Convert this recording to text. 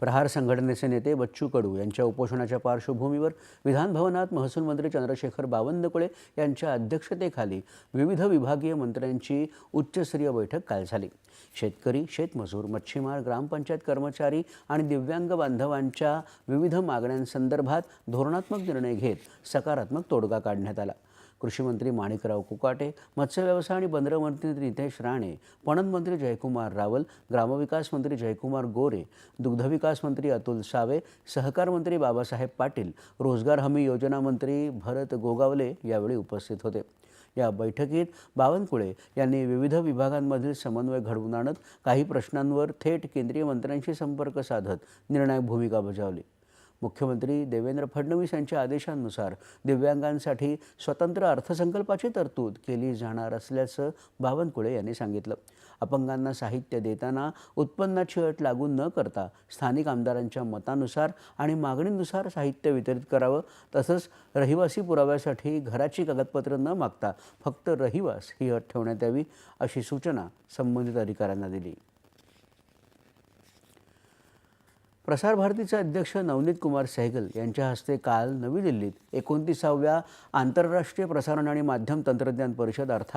प्रहार संघटनेचे नेते बच्चू कडू यांच्या उपोषणाच्या पार्श्वभूमीवर विधानभवनात महसूल मंत्री चंद्रशेखर बावनकुळे यांच्या अध्यक्षतेखाली विविध विभागीय मंत्र्यांची उच्चस्तरीय बैठक काल झाली. शेतकरी शेतमजूर मच्छीमार ग्रामपंचायत कर्मचारी आणि दिव्यांग बांधवांच्या विविध मागण्यांसंदर्भात धोरणात्मक निर्णय घेत सकारात्मक तोडगा काढण्यात आला. कृषीमंत्री माणिकराव कुकाटे मत्स्यव्यवसाय आणि बंदर मंत्री नितेश राणे पणन मंत्री जयकुमार रावल ग्रामविकास मंत्री जयकुमार गोरे दुग्धविकास मंत्री अतुल सावे सहकार मंत्री बाबासाहेब पाटील रोजगार हमी योजना मंत्री भरत गोगावले यावेळी उपस्थित होते. या बैठकीत बावनकुळे यांनी विविध विभागांमधील समन्वय घडवून आणत काही प्रश्नांवर थेट केंद्रीय मंत्र्यांशी संपर्क साधत निर्णायक भूमिका बजावली. मुख्यमंत्री देवेंद्र फडणवीस यांच्या आदेशानुसार दिव्यांगांसाठी स्वतंत्र अर्थसंकल्पाची तरतूद केली जाणार असल्याचं बावनकुळे यांनी सांगितलं. अपंगांना साहित्य देताना उत्पन्नाची अट लागू न करता स्थानिक आमदारांच्या मतानुसार आणि मागणीनुसार साहित्य वितरित करावं तसंच रहिवासी पुराव्यासाठी घराची कागदपत्रं न मागता फक्त रहिवास ही अट ठेवण्यात यावी अशी सूचना संबंधित अधिकाऱ्यांना दिली. प्रसार भारतीचे अध्यक्ष नवनीत कुमार सहगल यांच्या हस्ते काल नवी दिल्लीत एकोणतीसाव्या आंतरराष्ट्रीय प्रसारण आणि माध्यम तंत्रज्ञान परिषद अर्थात